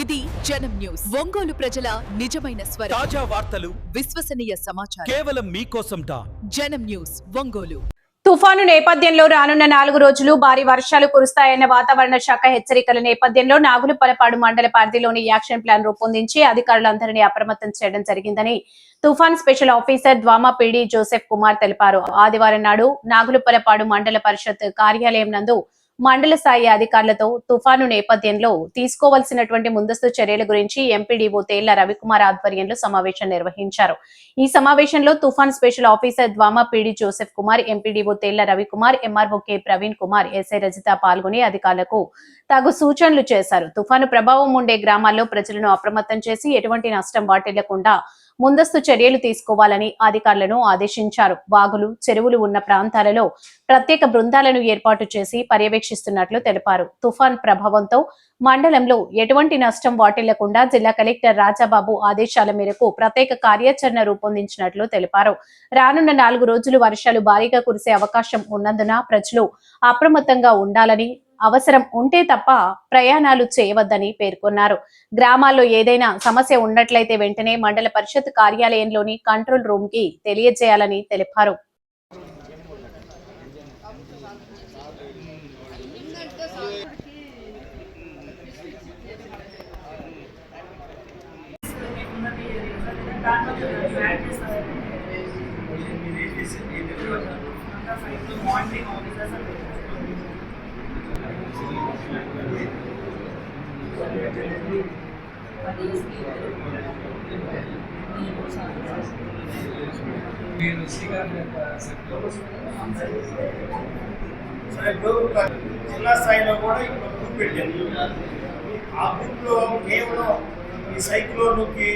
ఇది జనం న్యూస్. ఒంగోలు ప్రజల నిజమైన స్వరం. తాజా వార్తలు విశ్వసనీయ సమాచారం. కేవలం మీకోసంట జనం న్యూస్ ఒంగోలు. తుఫాను నేపథ్యంలో రానున్న నాలుగు రోజులు భారీ వర్షాలు కురుస్తాయన్న వాతావరణ శాఖ హెచ్చరికల నేపథ్యంలో నాగులపలపాడు మండల పరిధిలోని యాక్షన్ ప్లాన్ రూపొందించి అధికారులందరినీ అప్రమత్తం చేయడం జరిగిందని తుఫాన్ special officer DWAMA PD Joseph Kumar తెలిపారు. ఆదివారం నాడు నాగులపలపాడు మండల పరిషత్ కార్యాలయం నందు మండల స్థాయి అధికారులతో తుఫాను నేపథ్యంలో తీసుకోవాల్సినటువంటి ముందస్తు చర్యల గురించి ఎంపీడీఓ తేళ్ళ రవికుమార్ ఆధ్వర్యంలో సమావేశం నిర్వహించారు. ఈ సమావేశంలో తుఫాన్ special officer DWAMA PD Joseph Kumar MPDO Tella Ravikumar MRO K Praveen Kumar SI Rajitha పాల్గొని అధికారులకు తగు సూచనలు చేశారు. తుఫాను ప్రభావం ఉండే గ్రామాల్లో ప్రజలను అప్రమత్తం చేసి ఎటువంటి నష్టం వాటిల్లకుండా ముందస్తు చర్యలు తీసుకోవాలని అధికారులను ఆదేశించారు. వాగులు చెరువులు ఉన్న ప్రాంతాలలో ప్రత్యేక బృందాలను ఏర్పాటు చేసి పర్యవేక్షిస్తున్నట్లు తెలిపారు. తుఫాన్ ప్రభావంతో మండలంలో ఎటువంటి నష్టం వాటిల్లకుండా జిల్లా కలెక్టర్ రాజాబాబు ఆదేశాల మేరకు ప్రత్యేక కార్యాచరణ రూపొందించినట్లు తెలిపారు. రానున్న నాలుగు రోజులు వర్షాలు భారీగా కురిసే అవకాశం ఉన్నందున ప్రజలు అప్రమత్తంగా ఉండాలని అవసరం ఉంటే తప్ప ప్రయాణాలు చేయవద్దని పేర్కొన్నారు. గ్రామాల్లో ఏదైనా సమస్య ఉన్నట్లయితే వెంటనే మండల పరిషత్ కార్యాలయంలోని కంట్రోల్ రూమ్కి తెలియజేయాలని తెలిపారు. నేను శ్రీకాంత్ యొక్క సరే ఇప్పుడు జిల్లా స్థాయిలో కూడా ఇప్పుడు గ్రూప్ పెట్టారు. ఆ గ్రూప్లో కేవలం ఈ సైక్లోన్కి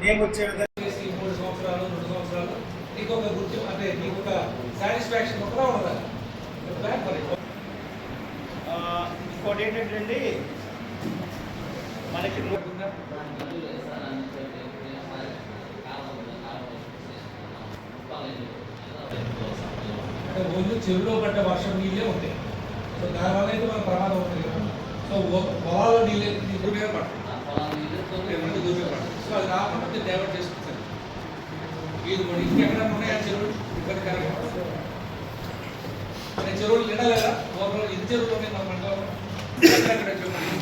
నేమ్ వచ్చే విధంగా చేసి మూడు సంవత్సరాలు రెండు సంవత్సరాలు నీకు ఒక గుర్తింపు అంటే నీకు ఒక సాటిస్ఫాక్షన్ ఒకలా ఉండదు బ్యాక్ మరి ఆ, ఇంకోటి ఏంటంటే మనకి ఉందా? చెరువులో పడ్డ వర్షం నీళ్ళే ఉంటాయి. సో దానివల్ల అయితే మనకు ప్రమాదం ఉంటుంది కదా. సో ఒ- పొలాల్లో నీళ్ళు మీద పడుతుంది రెండు దూరం సో అది రాకుండా డైవర్ట్ చేసుకుంటారు. ఇది కూడా ఇంకెక్కడ ఆ చెరువులు ఇబ్బందికరంగా. అనే చెరువులు నిండలేదా ఓవరాల్ ఇది చెరువులు ఉన్నాయి మన మండలంలో ఎక్కడెక్కడ చెప్పండి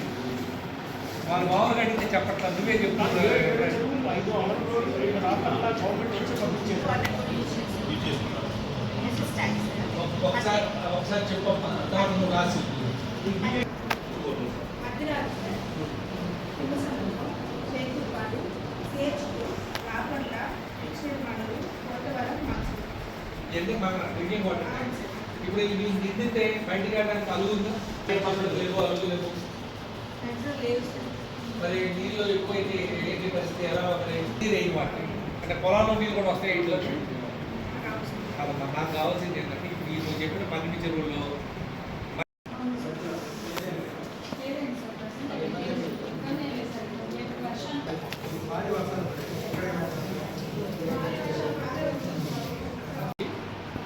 వాళ్ళు మామూలుగా అడిగితే చెప్పట్లేదు నువ్వే చెప్తున్నావు ఒకసారి ఒకసారి చెప్పమ్మా తర్వాత నువ్వు రాసి ఎందుకు మన డ్రింకింగ్ వాటర్. ఇప్పుడు ఇవి నిండితే బయటికి వెళ్ళడానికి అలుగు ఉందా? పక్కన లేవు అలుగు లేవు. మరి నీళ్ళు ఎక్కువైతే ఏంటి పరిస్థితి? ఎలా మరి? రెయిన్ వాటర్ అంటే పొలాల్లో నీళ్ళు కూడా వస్తాయి ఇంట్లో నాకు కావాల్సింది ఏంటంటే ఈ నువ్వు చెప్పిన పన్నెండు చెరువుల్లో అవును సార్. లేదండి సార్, ప్రస్తుతం లేదు. ఇబ్బంది ఏం లేదు సార్. రేపు వర్షం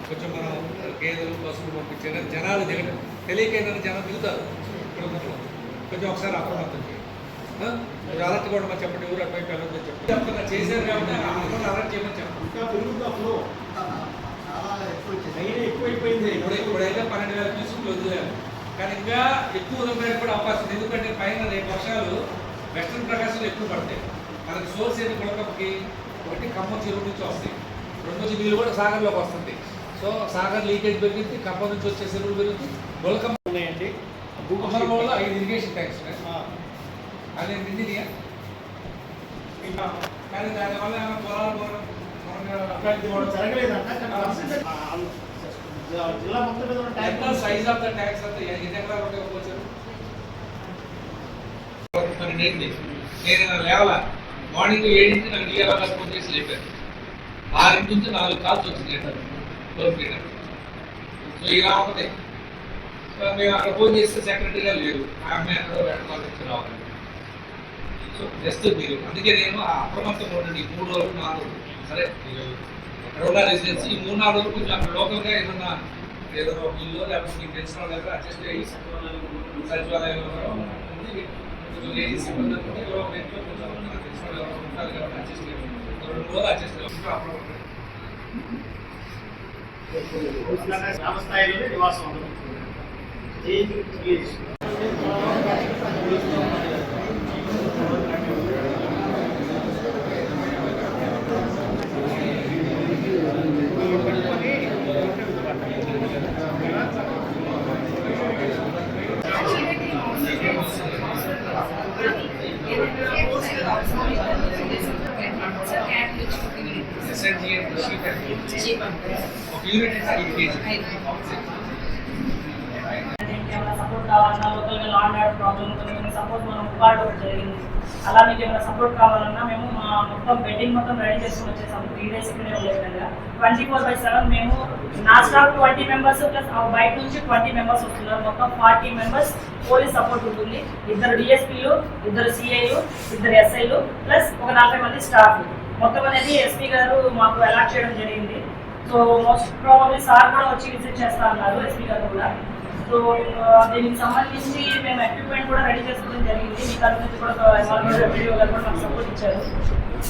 కొంచెం మనం గేదెలు పశువులు పంపించిన జనాలు దిగడం తెలియక ఏంటంటే జనం దిగుతారు కొంచెం ఒకసారి అప్రమత్తం చేయండి. అలర్ట్ కూడా మరి చెప్పండి. ఊరు అటువైపు వెళ్ళొద్దని చెప్పండి. చేశారు కాబట్టి అలర్ట్ చేయమని చెప్పండి. ఎక్కువైపోయింది ఇప్పుడు ఇప్పుడైతే పన్నెండు వేల క్యూసులు వదిలేరు కానీ ఇంకా ఎక్కువ వదిలేదు కూడా అవకాశం. ఎందుకంటే పైన రేపు వర్షాలు వెస్ట్రన్ ప్రకాశంలో ఎక్కువ పడతాయి. మనకి సోర్స్ ఏంటి కొడకకి ఒకటి ఖమ్మం చెరువు నుంచి వస్తాయి. రెండోది నీళ్ళు కూడా సాగర్లోకి వస్తుంది. సో సాగర్ లీకేజ్ పెరిగింది ఖమ్మం నుంచి వచ్చే చెరువులు పెరుగుతుంది బొలకమ్మ ఉన్నాయండి. కుమ్మరంలో ఐదు ఇరిగేషన్ ట్యాంక్స్ ఉన్నాయి అదే ఇంకా కానీ దానివల్ల ఏమైనా పొలాలు పోవడం అట్లాంటిది కూడా జరగలేదంట కానీ percentage- ఆ, ఆ, జిల్లా మొత్తం మీద ఉన్న ఎంత tank size of the tanks అంతా? ఎన్ని ఎకరాలు ఉంటాయి వచ్చారు నేను లేవాల? మార్నింగ్ ఏడింటి నాకు ఫోన్ చేసి చెప్పారు. ఆరింటి నుంచి నాలుగు కాల్స్ వచ్చింది లెటర్ సో ఇలా ఒకటే సో మేము అక్కడ ఫోన్ చేస్తే సెక్రటరీ లేరు వచ్చి రావాలి సో జస్ట్ మీరు అందుకే నేను ఆ ఉండండి ఈ మూడు రోజులు నాలుగు రోజులు సరే మీరు ఎక్కడ ఉన్న రెసిడెన్సీ ఈ మూడు నాలుగు రోజులు కొంచెం అక్కడ లోకల్గా ఏదన్నా ఏదో ఇల్లు లేకపోతే మీకు తెలిసిన అడ్జస్ట్ అయ్యి సచివాలయంలో కొంచెం లేడీస్ ఇబ్బంది అనుకుంటే ఎవరో ఒక ఇంట్లో కొంచెం తెలిసిన వాళ్ళు ఉంటారు కాబట్టి అడ్జస్ట్ అయ్యి రెండు రోజులు అడ్జస్ట్ చేయాలి గ్రామ స్థాయిలోనే నివాసం ఉండదు ఎస్ఎన్జి అండ్ ఒక యూనిట్ సపోర్ట్ కావాలన్నా లోకల్గా ఆర్డర్ ప్రాబ్లమ్ కొన్ని సపోర్ట్ మనం ఉపాడు జరిగింది. అలా మీకు ఏమైనా సపోర్ట్ కావాలన్నా మేము మా మొత్తం బెడ్డింగ్ మొత్తం రెడీ చేసుకుని వచ్చేసాము. త్రీ డేస్ ఇక్కడే ట్వంటీ ఫోర్ బై సెవెన్ మేము నా స్టాఫ్ ట్వంటీ మెంబర్స్ ప్లస్ బయట నుంచి ట్వంటీ మెంబర్స్ వస్తున్నారు. మొత్తం ఫార్టీ మెంబర్స్ పోలీస్ సపోర్ట్ ఉంటుంది. ఇద్దరు డిఎస్పీలు ఇద్దరు సిఐలు ఇద్దరు ఎస్ఐలు ప్లస్ ఒక నలభై మంది స్టాఫ్ మొత్తం అనేది ఎస్పీ గారు మాకు అలాట్ చేయడం జరిగింది. సో మోస్ట్ ప్రాబ్లమ్ సార్ కూడా వచ్చి విజిట్ చేస్తా అన్నారు ఎస్పీ గారు కూడా. సో దీనికి సంబంధించి మేము ఎక్విప్మెంట్ కూడా రెడీ చేసుకోవడం జరిగింది. మీ తరఫు నుంచి కూడా వీడియో గారు కూడా మాకు సపోర్ట్ ఇచ్చారు.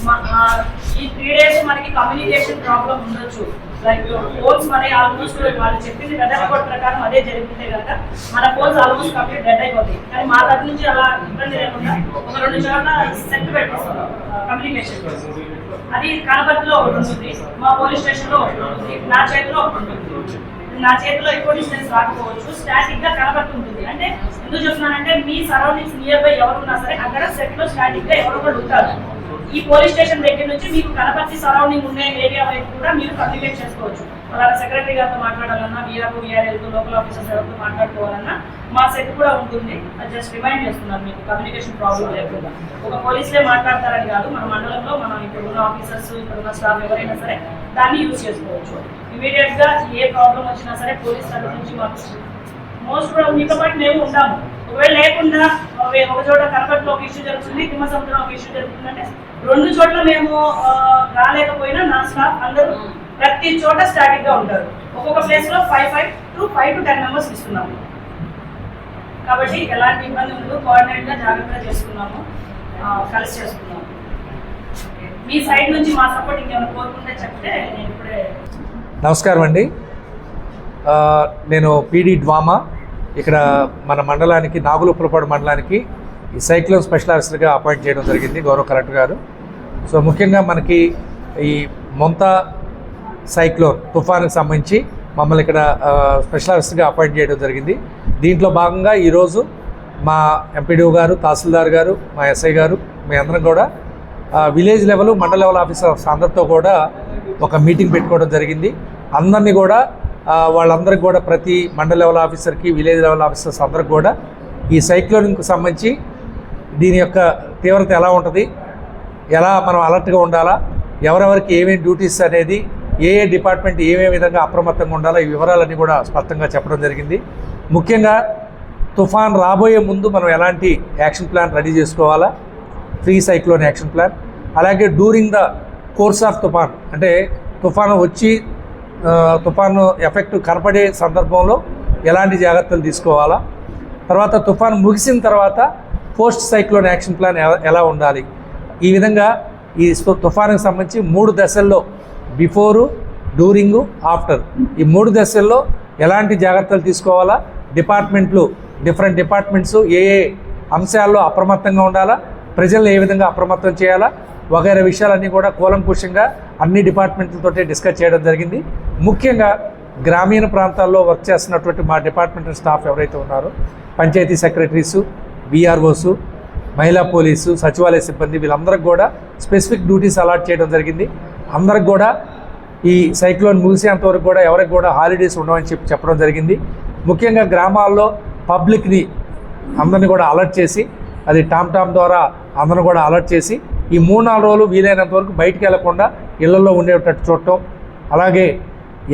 మా- ఈ త్రీ డేస్ మనకి కమ్యూనికేషన్ ప్రాబ్లం ఉండొచ్చు. లైక్ ఫోన్స్ మన ఆల్మోస్ట్ వాళ్ళు చెప్పింది వెదర్ రిపోర్ట్ ప్రకారం అదే జరుగుతుంటే కనుక మన ఫోన్స్ ఆల్మోస్ట్ కంప్లీట్ డెడ్ అయిపోతాయి. కానీ మా తరఫు నుంచి అలా ఇబ్బంది లేకుండా ఒక రెండు చోట్ల సెట్ పెట్టేస్తాం కమ్యూనికేషన్ అది కనపర్తిలో ఒకటి ఉంటుంది. మా పోలీస్ స్టేషన్లో ఒకటి ఉంటుంది. నా చేతిలో ఒకటి ఉంటుంది. నా చేతిలో ఎక్కువ డిస్టెన్స్ రాకపోవచ్చు. స్టాటిక్గా కనబడుతుంటుంది. అంటే ఎందుకు చెప్తున్నానంటే మీ సరౌండింగ్స్ నియర్ బై ఎవరున్నా సరే అక్కడ సెట్లో స్టాటిక్గా ఎవరో కూడా ఉంటారు. ఈ పోలీస్ స్టేషన్ దగ్గర నుంచి మీకు కనపర్తి సరౌండింగ్ ఉండే ఏరియా వైపు కూడా మీరు కమ్యూనికేట్ చేసుకోవచ్చు. అలాగే సెక్రటరీ గారితో మాట్లాడాలన్నా వీఆర్ఓ వీఆర్ఎల్తో లోకల్ ఆఫీసర్స్ ఎవరితో మాట్లాడుకోవాలన్నా మా సెట్ కూడా ఉంటుంది. అది జస్ట్ రిమైండ్ చేస్తున్నాను మీకు కమ్యూనికేషన్ ప్రాబ్లం లేకుండా. ఒక పోలీసులే మాట్లాడతారని కాదు మన మండలంలో మనం ఇప్పుడు ఉన్న ఆఫీసర్స్ ఇప్పుడు ఉన్న స్టాఫ్ ఎవరైనా సరే దాన్ని యూజ్ చేసుకోవచ్చు. ఇమీడియట్గా ఏ ప్రాబ్లం వచ్చినా సరే పోలీస్ తరఫు నుంచి మాకు మోస్ట్ ప్రాబ్లం మీతో పాటు మేము ఉంటాము. ఒకవేళ లేకుండా ఒక- చోట కనపట్లో ఒక ఇష్యూ జరుగుతుంది తిమ్మ సముద్రం ఒక ఇష్యూ జరుగుతుందంటే రెండు చోట్ల మేము రాలేకపోయినా నా స్టాఫ్ అందరూ ప్రతి చోట స్టాటిక్గా ఉంటారు. ఒక్కొక్క ప్లేస్లో five five to five to ten members ఇస్తున్నాము. కాబట్టి ఎలాంటి ఇబ్బంది ఉండదు. కోఆర్డినేట్గా జాగ్రత్తగా చేసుకున్నాము. కలిసి చేసుకున్నాము. మీ సైడ్ నుంచి మా సపోర్ట్ ఇంకేమైనా కోరుకుంటే చెప్తే నేను ఇప్పుడే నమస్కారం అండి. నేను పీడి డ్వామా. ఇక్కడ మన మండలానికి నాగులుపులపాడు మండలానికి ఈ సైక్లోన్ స్పెషల్ ఆఫీసర్గా అపాయింట్ చేయడం జరిగింది గౌరవ కలెక్టర్ గారు. సో ముఖ్యంగా మనకి ఈ మొంత సైక్లోన్ తుఫానుకి సంబంధించి మమ్మల్ని ఇక్కడ స్పెషలిస్ట్గా అపాయింట్ చేయడం జరిగింది. దీంట్లో భాగంగా ఈరోజు మా ఎంపీడీఓ గారు తహసీల్దార్ గారు మా ఎస్ఐ గారు మీ అందరం కూడా village level mandal level officers అందరితో కూడా ఒక మీటింగ్ పెట్టుకోవడం జరిగింది. అందరినీ కూడా వాళ్ళందరికి వాళ్ళందరికీ కూడా ప్రతి మండల లెవెల్ ఆఫీసర్కి విలేజ్ లెవెల్ ఆఫీసర్స్ అందరికి కూడా ఈ సైక్లోన్కి సంబంధించి దీని యొక్క తీవ్రత ఎలా ఉంటుంది? ఎలా మనం అలర్ట్గా ఉండాలా? ఎవరెవరికి ఏమేమి డ్యూటీస్ అనేది ఏ ఏ డిపార్ట్మెంట్ ఏమేమి విధంగా అప్రమత్తంగా ఉండాలో ఈ వివరాలన్నీ కూడా స్పష్టంగా చెప్పడం జరిగింది. ముఖ్యంగా తుఫాన్ రాబోయే ముందు మనం ఎలాంటి యాక్షన్ ప్లాన్ రెడీ చేసుకోవాలా? Pre cyclone action plan. అలాగే డ్యూరింగ్ ద కోర్స్ ఆఫ్ తుఫాన్. అంటే తుఫాను వచ్చి తుఫాను ఎఫెక్ట్ కనపడే సందర్భంలో ఎలాంటి జాగ్రత్తలు తీసుకోవాలా? తర్వాత తుఫాన్ ముగిసిన తర్వాత పోస్ట్ సైక్లోన్ యాక్షన్ ప్లాన్ ఎలా ఉండాలి? ఈ విధంగా ఈ స్వ- తుఫానుకు సంబంధించి మూడు దశల్లో బిఫోరు డ్యూరింగ్ ఆఫ్టర్. ఈ మూడు దశల్లో ఎలాంటి జాగ్రత్తలు తీసుకోవాలా? డిపార్ట్మెంట్లు డిఫరెంట్ డిపార్ట్మెంట్స్ ఏ ఏ అంశాల్లో అప్రమత్తంగా ఉండాలా? ప్రజలను ఏ విధంగా అప్రమత్తం చేయాలా? వగైరా విషయాలన్నీ కూడా కూలంకుషంగా అన్ని డిపార్ట్మెంట్లతోటే డిస్కస్ చేయడం జరిగింది. ముఖ్యంగా గ్రామీణ ప్రాంతాల్లో వర్క్ చేస్తున్నటువంటి మా డిపార్ట్మెంటల్ స్టాఫ్ ఎవరైతే ఉన్నారో పంచాయతీ సెక్రటరీసు బీఆర్ఓసు మహిళా పోలీసు సచివాలయ సిబ్బంది వీళ్ళందరికీ కూడా స్పెసిఫిక్ డ్యూటీస్ అలాట్ చేయడం జరిగింది. అందరికి కూడా ఈ సైక్లోన్ ముగిసేంత వరకు కూడా ఎవరికి కూడా హాలిడేస్ ఉండవని చెప్పి చెప్పడం జరిగింది. ముఖ్యంగా గ్రామాల్లో పబ్లిక్ని అందరిని కూడా అలర్ట్ చేసి అది టామ్ టామ్ ద్వారా అందరిని కూడా అలర్ట్ చేసి ఈ మూడు నాలుగు రోజులు వీలైనంత వరకు బయటికి వెళ్ళకుండా ఇళ్ళలో ఉండేటట్టు చూడటం అలాగే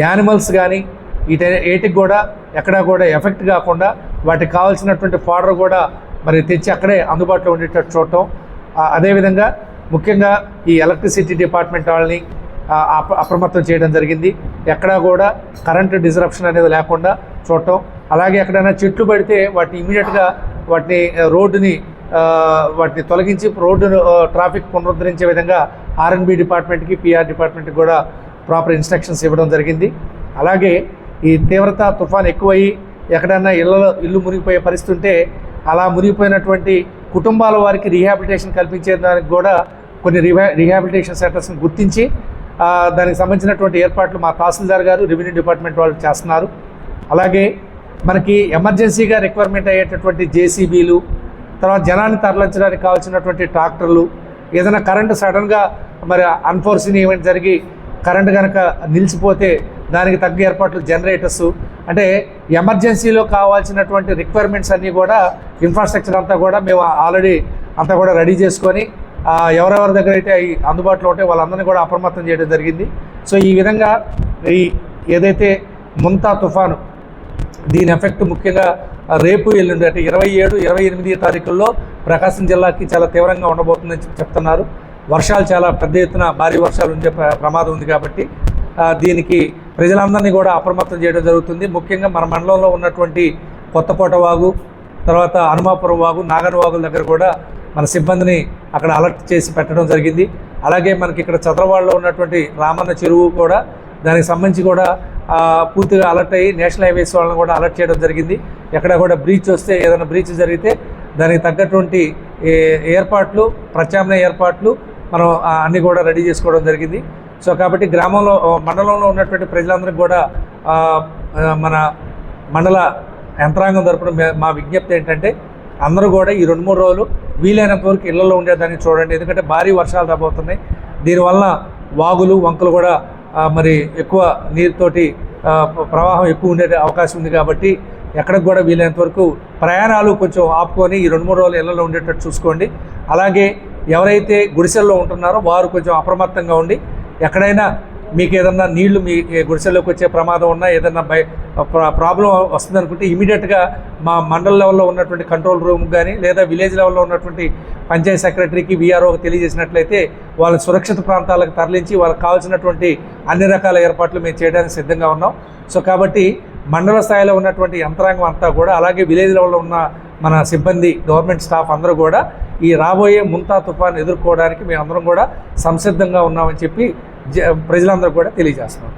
యానిమల్స్ కానీ వీటి ఏటికి కూడా ఎక్కడా కూడా ఎఫెక్ట్ కాకుండా వాటికి కావాల్సినటువంటి ఫాడర్ కూడా మరి తెచ్చి అక్కడే అందుబాటులో ఉండేటట్టు చూడటం. అదేవిధంగా ముఖ్యంగా ఈ ఎలక్ట్రిసిటీ డిపార్ట్మెంట్ వాళ్ళని అప్ర- అప్రమత్తం చేయడం జరిగింది. ఎక్కడా కూడా కరెంటు డిజరప్షన్ అనేది లేకుండా చూడటం. అలాగే ఎక్కడైనా చెట్లు పడితే వాటిని ఇమీడియట్గా వాటిని రోడ్డుని వాటిని తొలగించి రోడ్డు ట్రాఫిక్ పునరుద్ధరించే విధంగా ఆర్ఎన్బి డిపార్ట్మెంట్కి పిఆర్ డిపార్ట్మెంట్కి కూడా ప్రాపర్ ఇన్స్ట్రక్షన్స్ ఇవ్వడం జరిగింది. అలాగే ఈ తీవ్రత తుఫాన్ ఎక్కువయ్యి ఎక్కడన్నా ఇళ్ళలో ఇల్లు మునిగిపోయే పరిస్థితి ఉంటే అలా మునిగిపోయినటువంటి కుటుంబాల వారికి రీహాబిలిటేషన్ కల్పించే దానికి కూడా కొన్ని రిహా రీహాబిలిటేషన్ సెంటర్స్ని గుర్తించి దానికి సంబంధించినటువంటి ఏర్పాట్లు మా తహసీల్దార్ గారు రెవెన్యూ డిపార్ట్మెంట్ వాళ్ళు చేస్తున్నారు. అలాగే మనకి ఎమర్జెన్సీగా రిక్వైర్మెంట్ అయ్యేటటువంటి జేసీబీలు తర్వాత జనాన్ని తరలించడానికి కావాల్సినటువంటి ట్రాక్టర్లు ఏదైనా కరెంటు సడన్గా మరి అన్ఫోర్సిన్ ఈవెంట్ జరిగి కరెంటు కనుక నిలిచిపోతే దానికి తగ్గ ఏర్పాట్లు జనరేటర్స్ అంటే ఎమర్జెన్సీలో కావాల్సినటువంటి రిక్వైర్మెంట్స్ అన్నీ కూడా ఇన్ఫ్రాస్ట్రక్చర్ అంతా కూడా మేము ఆల్రెడీ అంతా కూడా రెడీ చేసుకొని ఎవరెవరి దగ్గర అయితే అందుబాటులో ఉంటే వాళ్ళందరినీ కూడా అప్రమత్తం చేయడం జరిగింది. సో ఈ విధంగా ఈ ఏదైతే ముంతా తుఫాను దీని ఎఫెక్ట్ ముఖ్యంగా రేపు ఎల్లుండి అంటే ఇరవై ఏడు ఇరవై ఎనిమిది తారీఖుల్లో ప్రకాశం జిల్లాకి చాలా తీవ్రంగా ఉండబోతుందని చెప్తున్నారు. వర్షాలు చాలా పెద్ద ఎత్తున భారీ వర్షాలు ఉండే ప్రమాదం ఉంది కాబట్టి దీనికి ప్రజలందరినీ కూడా అప్రమత్తం చేయడం జరుగుతుంది. ముఖ్యంగా మన మండలంలో ఉన్నటువంటి కొత్తకోట వాగు తర్వాత హనుమాపురం వాగు నాగర్ వాగుల దగ్గర కూడా మన సిబ్బందిని అక్కడ అలర్ట్ చేసి పెట్టడం జరిగింది. అలాగే మనకి ఇక్కడ చదరవాడలో ఉన్నటువంటి రామన్న చెరువు కూడా దానికి సంబంధించి కూడా పూర్తిగా అలర్ట్ అయ్యి నేషనల్ హైవేస్ వాళ్ళని కూడా అలర్ట్ చేయడం జరిగింది. ఎక్కడ కూడా బ్రీచ్ వస్తే ఏదైనా బ్రీచ్ జరిగితే దానికి తగ్గటువంటి ఏ- ఏర్పాట్లు ప్రత్యామ్నాయ ఏర్పాట్లు మనం అన్నీ కూడా రెడీ చేసుకోవడం జరిగింది. సో కాబట్టి గ్రామంలో మండలంలో ఉన్నటువంటి ప్రజలందరికీ కూడా మన మండల యంత్రాంగం తరపున మా విజ్ఞప్తి ఏంటంటే అందరూ కూడా ఈ రెండు మూడు రోజులు వీలైనంత వరకు ఇళ్ళలో ఉండేదాన్ని చూడండి. ఎందుకంటే భారీ వర్షాలు రాబోతున్నాయి. దీనివల్ల వాగులు వంకలు కూడా మరి ఎక్కువ నీరుతోటి ప్రవాహం ఎక్కువ ఉండే అవకాశం ఉంది కాబట్టి ఎక్కడికి కూడా వీలైనంత వరకు ప్రయాణాలు కొంచెం ఆపుకొని ఈ రెండు మూడు రోజులు ఇళ్ళలో ఉండేటట్టు చూసుకోండి. అలాగే ఎవరైతే గుడిసెల్లో ఉంటున్నారో వారు కొంచెం అప్రమత్తంగా ఉండి ఎక్కడైనా మీకు ఏదన్నా నీళ్ళు మీ గుడిసెల్లోకి వచ్చే ప్రమాదం ఉన్నా ఏదన్నా బై ప్రా- ప్రాబ్లం వస్తుంది అనుకుంటే ఇమీడియట్గా మా మండల లెవెల్లో ఉన్నటువంటి కంట్రోల్ రూమ్ కానీ లేదా విలేజ్ లెవెల్లో ఉన్నటువంటి పంచాయత్ సెక్రటరీకి వీఆర్ఓకి తెలియజేసినట్లయితే వాళ్ళ సురక్షిత ప్రాంతాలకు తరలించి వాళ్ళకి కావాల్సినటువంటి అన్ని రకాల ఏర్పాట్లు మేము చేయడానికి సిద్ధంగా ఉన్నాం. సో కాబట్టి మండల స్థాయిలో ఉన్నటువంటి యంత్రాంగం అంతా కూడా అలాగే విలేజ్ లెవెల్లో ఉన్న మన సిబ్బంది గవర్నమెంట్ స్టాఫ్ అందరూ కూడా ఈ రాబోయే ముంతా తుఫాన్ ఎదుర్కోవడానికి మేము అందరం కూడా సంసిద్ధంగా ఉన్నామని చెప్పి ప్రజలందరూ కూడా తెలియజేస్తున్నాం